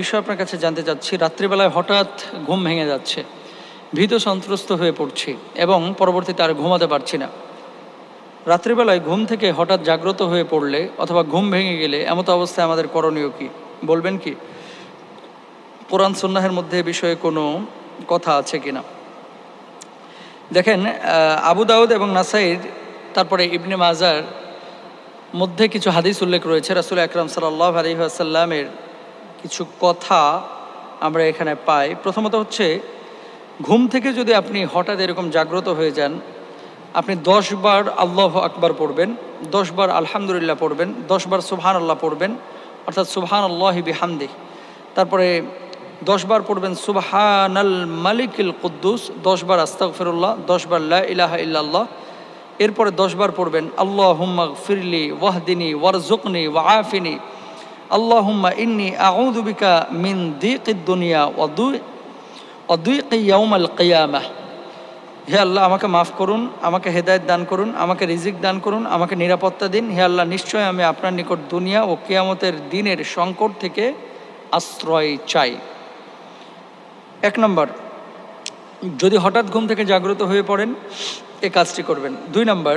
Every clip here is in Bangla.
বিষয় আপনার কাছে জানতে চাচ্ছি, রাত্রিবেলায় হঠাৎ ঘুম ভেঙে যাচ্ছে, ভীত সন্ত্রস্ত হয়ে পড়ছি এবং পরবর্তীতে আর ঘুমাতে পারছি না। রাত্রিবেলায় ঘুম থেকে হঠাৎ জাগ্রত হয়ে পড়লে অথবা ঘুম ভেঙে গেলে এমতো অবস্থায় আমাদের করণীয় কি? বলবেন কি? কোরআন সন্ন্যাহের মধ্যে বিষয়ে কোনো কথা আছে কিনা? দেখেন আবু দাউদ এবং নাসাইর, তারপরে ইবনে মাজার মধ্যে কিছু হাদিস উল্লেখ রয়েছে। রাসুল আকরাম সাল্লাহ আলহিহাসাল্লামের কিছু কথা আমরা এখানে পাই। প্রথমত হচ্ছে, ঘুম থেকে যদি আপনি হঠাৎ এরকম জাগ্রত হয়ে যান, আপনি দশ বার আল্লাহ আকবার পড়বেন, দশ বার আলহামদুলিল্লাহ পড়বেন, দশ বার সুবহান আল্লাহ পড়বেন, অর্থাৎ সুবহান আল্লাহ বিহামদি তারপরে দশ বার পড়বেন সুবহানাল মালিকিল কুদ্দুস, দশ বার আস্তাগফিরুল্লাহ, দশ বার লা ইলাহা ইল্লাল্লাহ, এরপরে দশবার পড়বেন আল্লাহ হুম্মা ফিরলি ওয়াহদিনী ওয়ারজুকনি ওয়াফিনী আল্লাহ হুম্মা ইন্নি আউদুবিকা মিন দিকিদ দুনিয়া ওদুই অদুইকি ইয়াউমাল কিয়ামাহ। হে আল্লাহ, আমাকে মাফ করুন, আমাকে হেদায়েত দান করুন, আমাকে রিজিক দান করুন, আমাকে নিরাপত্তা দিন। হে আল্লাহ, নিশ্চয় আমি আপনার নিকট দুনিয়া ও কিয়ামতের দিনের সংকট থেকে আশ্রয় চাই। এক নম্বর, যদি হঠাৎ ঘুম থেকে জাগ্রত হয়ে পড়েন, এ কাজটি করবেন। দুই নম্বর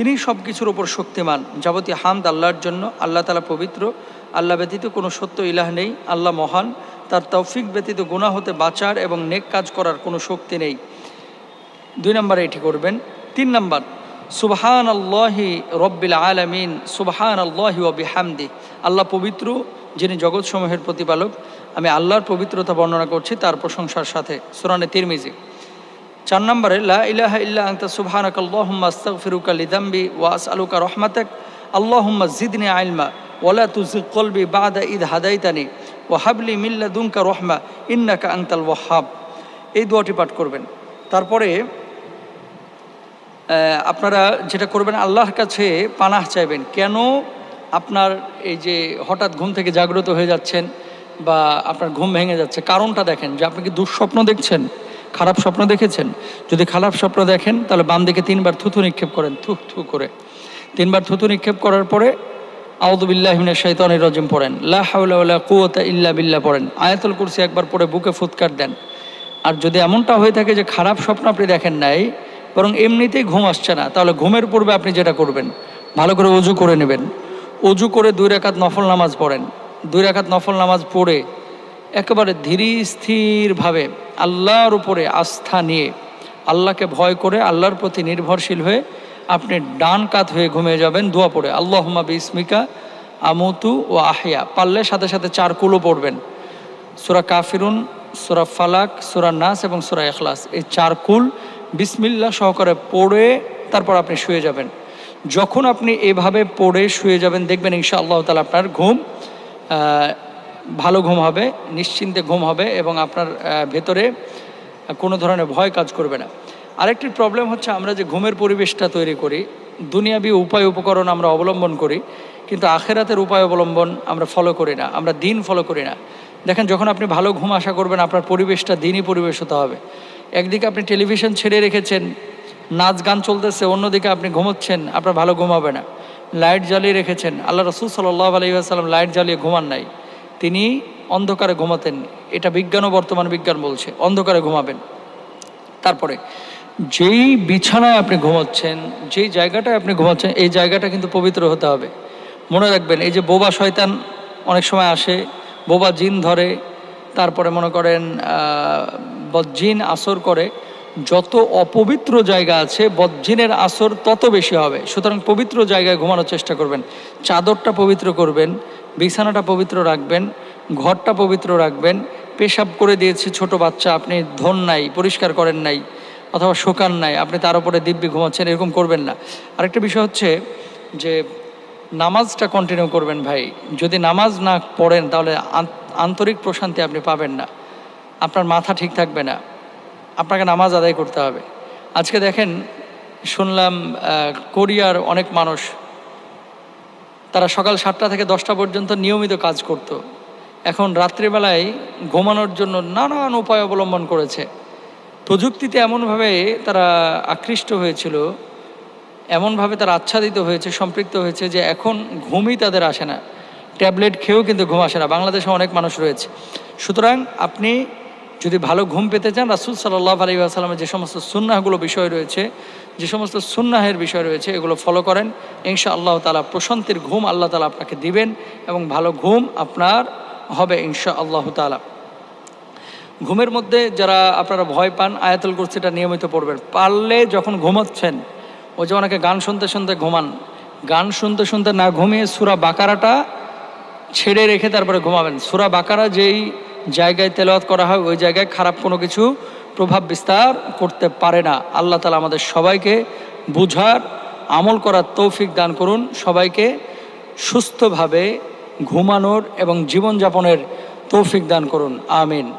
তিনি সব কিছুর ওপর শক্তিমান। যাবতীয় হামদ আল্লাহর জন্য, আল্লাহ তালা পবিত্র। আল্লাহ ব্যতীত কোনো সত্য ইলাহ নেই। আল্লাহ মহান। তার তৌফিক ব্যতীত গুণা হতে বাঁচার এবং নেক কাজ করার কোনো শক্তি নেই। দুই নম্বরে এটি করবেন। তিন নম্বর সুবহান আল্লাহি রব্বিল আলামিন সুবহান আল্লাহি বিহামদি। আল্লাহ পবিত্র, যিনি জগৎসমূহের প্রতিপালক। আমি আল্লাহর পবিত্রতা বর্ণনা করছি তার প্রশংসার সাথে। সুরানে তিরমিজি। চার নম্বরে, লা ইলাহা ইল্লা আনতা সুবহানাক আল্লাহুম্মা আস্তাগফিরুকা লিযামবি ওয়া আসআলুকা রাহমাতাক, আল্লাহুম্মা জিদনি ইলমা ওয়ালা তুযিগ কলবি বাদা ইদ হাদাইতানি ওয়া হাবলি মিন লাদুনকা রাহমা ইন্নাকা আনতাল ওয়াহ্হাব এই দোয়াটি পাঠ করবেন। তারপরে আপনারা যেটা করবেন, আল্লাহর কাছে পানাহ চাইবেন। কেন আপনার এই যে হঠাৎ ঘুম থেকে জাগ্রত হয়ে যাচ্ছেন বা আপনার ঘুম ভেঙে যাচ্ছে? কারণটা দেখেন যে আপনি কি দুঃস্বপ্ন দেখছেন? খারাপ স্বপ্ন দেখেছেন? যদি খারাপ স্বপ্ন দেখেন, তাহলে বাম দিকে তিনবার থুথু নিক্ষেপ করেন থু থু করে। তিনবার থুথু নিক্ষেপ করার পরে আউদুবিল্লাহিমিনের শৈতানির রজিম পড়েন। লা হাওলা ওয়ালা ইল্লা বিল্লা পড়েন। আয়াতুল কুরসি একবার পড়ে বুকে ফুৎকার দেন। আর যদি এমনটা হয়ে থাকে যে খারাপ স্বপ্ন আপনি দেখেন নাই, বরং এমনিতেই ঘুম আসছে না, তাহলে ঘুমের পূর্বে আপনি যেটা করবেন, ভালো করে অজু করে নেবেন। অজু করে দুই রেখাত নফল নামাজ পড়েন। দুই রেখাত নফল নামাজ পড়ে একেবারে ধীর, স্থিরভাবে আল্লাহর উপরে আস্থা নিয়ে আল্লাহকে ভয় করে আল্লাহর প্রতি নির্ভরশীল হয়ে আপনি ডান কাত হয়ে ঘুমিয়ে যাবেন, দোয়া পড়ে। আল্লাহমা বিসমিকা আমতু ও আহিয়া। পারলে সাথে সাথে চার কুলো পড়বেন। সুরা কাফিরুন, সুরা ফালাক, সুরা নাস এবং সুরা এখলাস এই চার কুল বিসমিল্লা সহকারে পড়ে তারপর আপনি শুয়ে যাবেন। যখন আপনি এভাবে পড়ে শুয়ে যাবেন, দেখবেন ইনশা আল্লাহ তালা আপনার ঘুম ভালো ঘুম হবে, নিশ্চিন্তে ঘুম হবে এবং আপনার ভেতরে কোনো ধরনের ভয় কাজ করবে না। আরেকটি প্রবলেম হচ্ছে আমরা যে ঘুমের পরিবেশটা তৈরি করি, দুনিয়াবি উপায় উপকরণ আমরা অবলম্বন করি, কিন্তু আখেরাতের উপায় অবলম্বন আমরা ফলো করি না, আমরা দিন ফলো করি না। দেখেন, যখন আপনি ভালো ঘুম আশা করবেন, আপনার পরিবেশটা দিনই পরিবেশ হতে হবে। একদিকে আপনি টেলিভিশন ছেড়ে রেখেছেন, নাচ গান চলতেছে, অন্যদিকে আপনি ঘুমোচ্ছেন, আপনার ভালো ঘুমাবে না। লাইট জ্বালিয়ে রেখেছেন, আল্লাহ রসুল সাল্লাহ আলহিহাসাল্লাম লাইট জ্বালিয়ে ঘুমান নাই। তিনি অন্ধকারে ঘুমাতেন। এটা বিজ্ঞানও বর্তমান বিজ্ঞান বলছে। অন্ধকারে ঘুমাবেন। তারপরে, যেই বিছানায় আপনি ঘুমাচ্ছেন, যেই জায়গাটায় আপনি ঘুমাচ্ছেন, এই জায়গাটা কিন্তু পবিত্র হতে হবে। মনে রাখবেন, এই যে বোবা শয়তান অনেক সময় আসে, বোবা জিন ধরে, তারপরে মনে করেন বজ্জিন আসর করে, যত অপবিত্র জায়গা আছে, বজ্জিনের আসর তত বেশি হবে। সুতরাং পবিত্র জায়গায় ঘুমানোর চেষ্টা করবেন। চাদরটা পবিত্র করবেন বিছানাটা পবিত্র রাখবেন, ঘরটা পবিত্র রাখবেন, পেশাব করে দিয়েছে ছোট বাচ্চা, আপনি ধন নাই, পরিষ্কার করেন নাই, অথবা শোকান নাই, আপনি তার উপরে দিব্যি ঘুমাচ্ছেন, এরকম করবেন না। আরেকটা বিষয় হচ্ছে যে, নামাজটা কন্টিনিউ করবেন ভাই। যদি নামাজ না পড়েন, তাহলে আন- আন্তরিক প্রশান্তি আপনি পাবেন না। আপনার মাথা ঠিক থাকবে না। আপনাকে নামাজ আদায় করতে হবে। আজকে দেখেন, শুনলাম কোরিয়ার অনেক মানুষ তারা সকাল সাতটা থেকে দশটা পর্যন্ত নিয়মিত কাজ করত। এখন রাত্রিবেলায় ঘুমানোর জন্য নানান উপায় অবলম্বন করেছে। প্রযুক্তিতে এমনভাবে তারা আকৃষ্ট হয়েছিল, এমনভাবে তারা আচ্ছাদিত হয়েছে, সম্পৃক্ত হয়েছে যে এখন ঘুমই তাদের আসে না। ট্যাবলেট খেয়েও কিন্তু ঘুম আসে না। বাংলাদেশে অনেক মানুষ রয়েছে। সুতরাং আপনি যদি ভালো ঘুম পেতে চান, রাসুল সাল্লাহ আলী আসালামের যে সমস্ত সুন্নাহগুলো বিষয় রয়েছে, যে সমস্ত সুন্নাহের বিষয় রয়েছে, এগুলো ফলো করেন। ইনশা আল্লাহ তালা প্রশান্তির ঘুম আল্লাহ তালা আপনাকে দিবেন এবং ভালো ঘুম আপনার হবে ইনশা আল্লাহ তালা ঘুমের মধ্যে যারা আপনারা ভয় পান, আয়াতুল কুরসিটা নিয়মিত পড়বেন। পারলে যখন ঘুমাচ্ছেন, ওই যে অনেকে গান শুনতে শুনতে ঘুমান। গান শুনতে শুনতে না ঘুমিয়ে সুরা বাকারাটা ছেড়ে রেখে তারপরে ঘুমাবেন। সুরা বাকারা যেই জায়গায় তেলাওয়াত করা হয়, ওই জায়গায় খারাপ কোনো কিছু প্রভাব বিস্তার করতে পারে না। আল্লাহ তালা আমাদের সবাইকে বুঝার, আমল করার তৌফিক দান করুন। সবাইকে সুস্থভাবে ঘুমানোর এবং জীবনযাপনের তৌফিক দান করুন। আমিন।